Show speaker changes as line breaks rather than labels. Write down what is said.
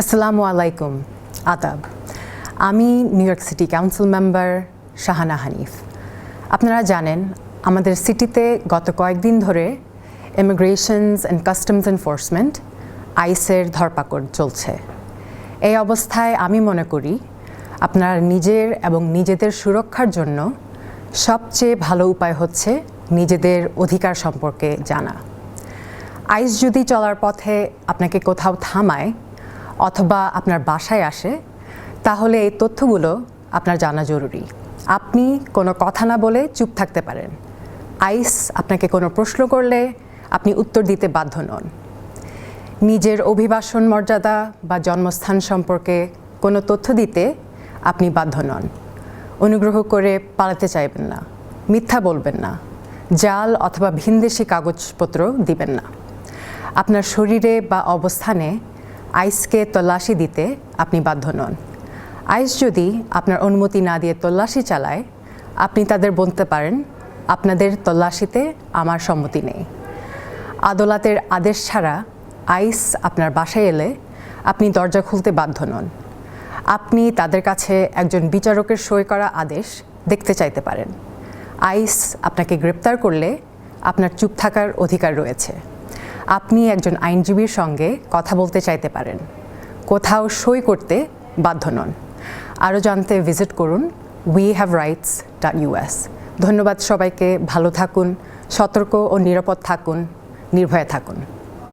আসসালামু আলাইকুম। আদাব। আমি New York city council member Shahana Hanif. আপনারা জানেন, আমাদের সিটিতে গত কয়েকদিন ধরে ইমিগ্রেশনস অ্যান্ড কাস্টমস এনফোর্সমেন্ট আইসের ধরপাকড় চলছে। এই অবস্থায় আমি মনে করি, আপনার নিজের এবং নিজেদের সুরক্ষার জন্য সবচেয়ে ভালো উপায় হচ্ছে নিজেদের অধিকার সম্পর্কে জানা। আইস যদি চলার পথে আপনাকে কোথাও থামায় অথবা আপনার বাসায় আসে, তাহলে এই তথ্যগুলো আপনার জানা জরুরি। আপনি কোনো কথা না বলে চুপ থাকতে পারেন। আইস আপনাকে কোনো প্রশ্ন করলে আপনি উত্তর দিতে বাধ্য নন। নিজের অভিবাসন মর্যাদা বা জন্মস্থান সম্পর্কে কোনো তথ্য দিতে আপনি বাধ্য নন। অনুগ্রহ করে পালাতে চাইবেন না, মিথ্যা বলবেন না, জাল অথবা ভিনদেশি কাগজপত্র দিবেন না। আপনার শরীরে বা অবস্থানে আইসকে তল্লাশি দিতে আপনি বাধ্য নন। আইস যদি আপনার অনুমতি না দিয়ে তল্লাশি চালায়, আপনি তাদের বলতে পারেন, আপনাদের তল্লাশিতে আমার সম্মতি নেই। আদালতের আদেশ ছাড়া আইস আপনার বাসায় এলে আপনি দরজা খুলতে বাধ্য নন। আপনি তাদের কাছে একজন বিচারকের সই করা আদেশ দেখতে চাইতে পারেন। আইস আপনাকে গ্রেপ্তার করলে আপনার চুপ থাকার অধিকার রয়েছে। আপনি একজন আইনজীবীর সঙ্গে কথা বলতে চাইতে পারেন। কোথাও সই করতে বাধ্য নন। আরও জানতে ভিজিট করুন we have rights dot US ধন্যবাদ সবাইকে, ভালো থাকুন, সতর্ক ও নিরাপদ থাকুন, নির্ভয়ে থাকুন।